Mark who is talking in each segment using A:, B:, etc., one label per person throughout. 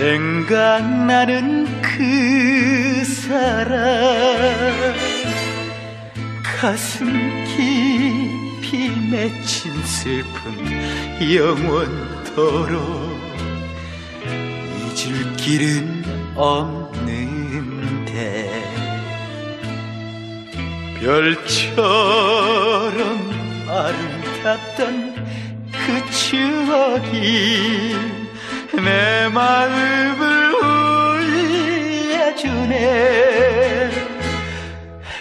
A: 생각나는 그 사람. 가슴 깊이 맺힌 슬픔 영원토록 잊을 길은 없는데. 별처럼 아름답던 그 추억이 내 마음을 울려주네.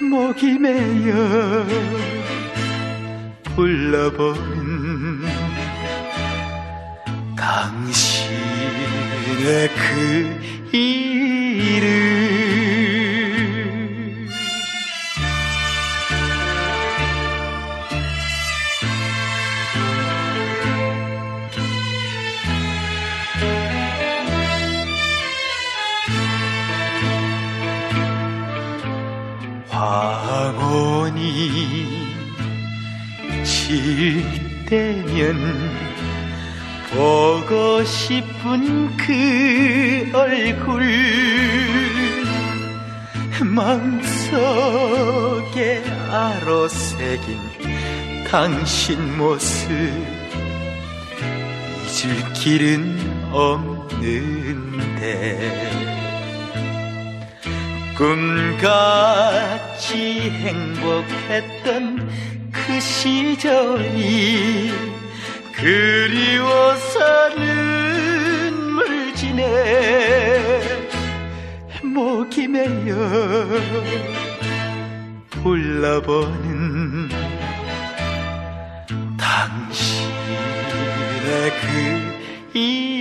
A: 목이 메여 불러보는 당신의 그 이름 황혼이 질 때면 보고 싶은 그 얼굴 마음속에 아로새긴 당신 모습. 잊을 길은 없는데 꿈같이 행복했던 그 시절이 그리워서 눈물 지네 목이 메여 불러보는 당신의 그 이.